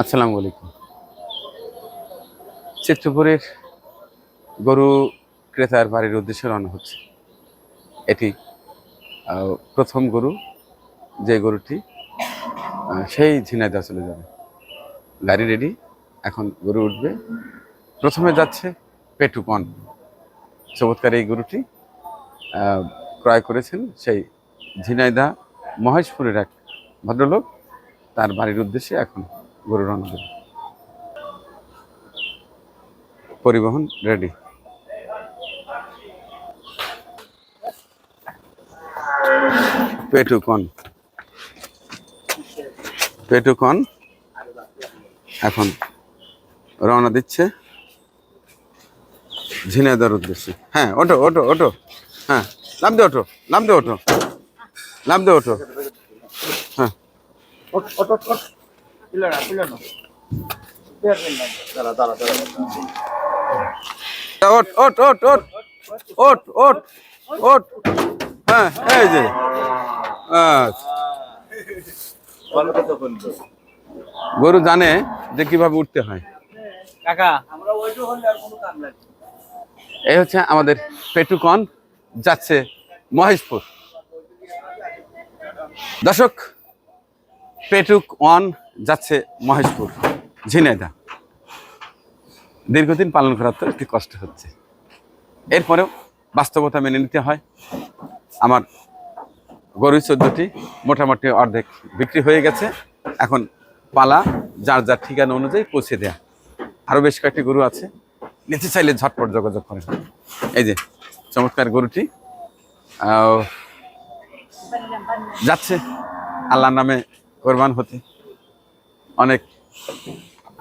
আসসালামু আলাইকুম চিত্রপুরের গরু ক্রেতার বাড়ির উদ্দেশ্যে রওনা হচ্ছে। এটি প্রথম গরু যে গরুটি সেই ঝিনাইদা চলে যাবে। গাড়ি রেডি এখন গরু উঠবে। প্রথমে যাচ্ছে পেটুকন চমৎকার এই গরুটি ক্রয় করেছেন সেই ঝিনাইদা মহেশপুরের এক ভদ্রলোক তার বাড়ির উদ্দেশ্যে এখন গরু রওনা দেবে পরিবহন রেডি। পেটুকন। পেটুকন এখন রওনা দিচ্ছে ঝিনাইদার উদ্দেশ্যে। হ্যাঁ ওটো ওটো ওটো হ্যাঁ নাম দে ওটো নাম দে ওটো নাম দে ওটো হ্যাঁ। ওট ওট ওট ওট ওট ওট ওট হ্যাঁ এই যে। আচ্ছা। গরু জানে যে কীভাবে উঠতে হয়। এই হচ্ছে আমাদের পেটুকন যাচ্ছে মহেশপুর। দর্শক পেটুক ওয়ান যাচ্ছে মহেশপুর ঝিনাইদা দীর্ঘদিন পালন করার তো একটু কষ্ট হচ্ছে। এরপরেও বাস্তবতা মেনে নিতে হয়। আমার গরু চোদ্দটি, মোটামুটি অর্ধেক বিক্রি হয়ে গেছে। এখন পালা, যার যার ঠিকানা অনুযায়ী পৌঁছে দেয়া। আরও বেশ কয়েকটি গরু আছে। নিতে চাইলে ঝটপট যোগাযোগ করেন এই যে, চমৎকার গরুটি। যাচ্ছে। আল্লাহর নামে কোরবান হতে। অনেক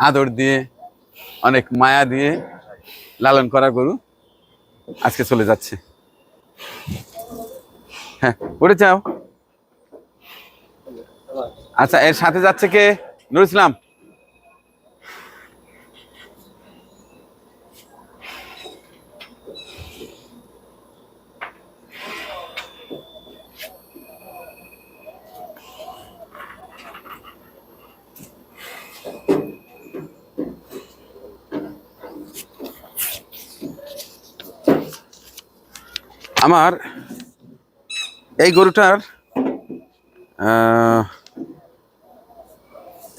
আদর দিয়ে, অনেক মায়া দিয়ে লালন করা গরু আজকে চলে যাচ্ছে। হ্যাঁ উঠে চাও আচ্ছা এর সাথে যাচ্ছে কে? নুর ইসলাম। আমার এই গরুটার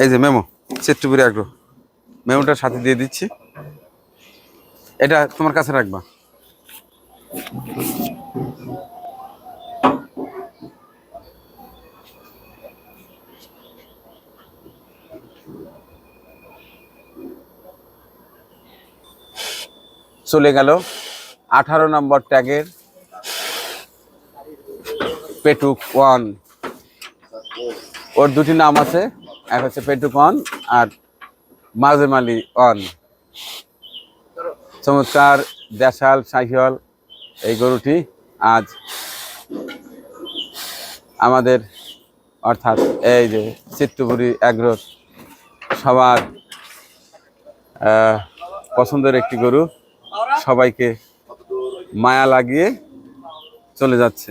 এই যে মেমো চিত্রপুরি আগ্রহ মেমোটার সাথে দিয়ে দিচ্ছি। এটা তোমার কাছে রাখবা। চলে গেল আঠারো নম্বর ট্যাগের পেটুক ওয়ান ওর দুটি নাম আছে, এক হচ্ছে পেটুক ওয়ান আর মাজেম আলী ওয়ান চমৎকার দেশাল সাহিওয়াল এই গরুটি আজ আমাদের অর্থাৎ এই যে চিত্তপুরী অ্যাগ্রোর সবার পছন্দের একটি গরু। সবাইকে মায়া লাগিয়ে চলে যাচ্ছে।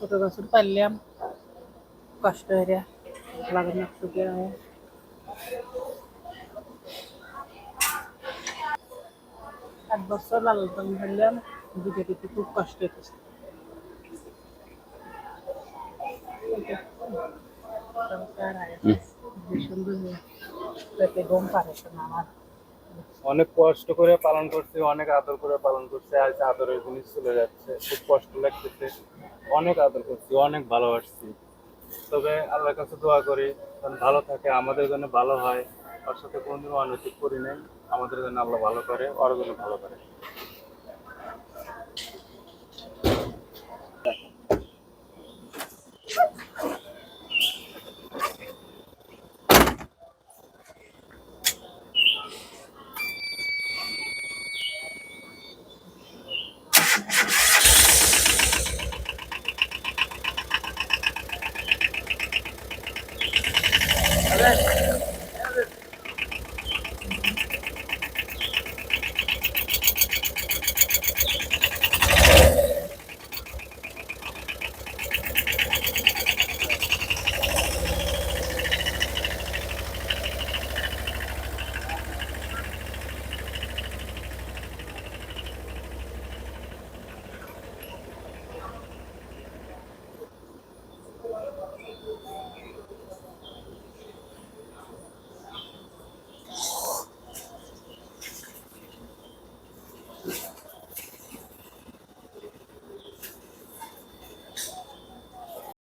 পারলাম কষ্ট হয়ে লাগান সুখে হয় আট বছর লালন পালন করলাম দুটো দিতে খুব কষ্ট হইতেছে সংসার আর হুম। যে সুন্দর পেটে গম পারে তো না আমার অনেক কষ্ট করে পালন করছি, অনেক আদর করে পালন করছে, আজ আদরের জিনিস চলে যাচ্ছে, খুব কষ্ট লাগতেছে। অনেক আদর করছি, অনেক ভালোবাসছি। তবে আল্লাহর কাছে দোয়া করি, যেন ভালো থাকে, আমাদের জন্য ভালো হয়। ওর সাথে কোনোদিনও অনৈতিক করি নাই, আমাদের জন্য আল্লাহ ভালো করে, ওর জন্য ভালো করে।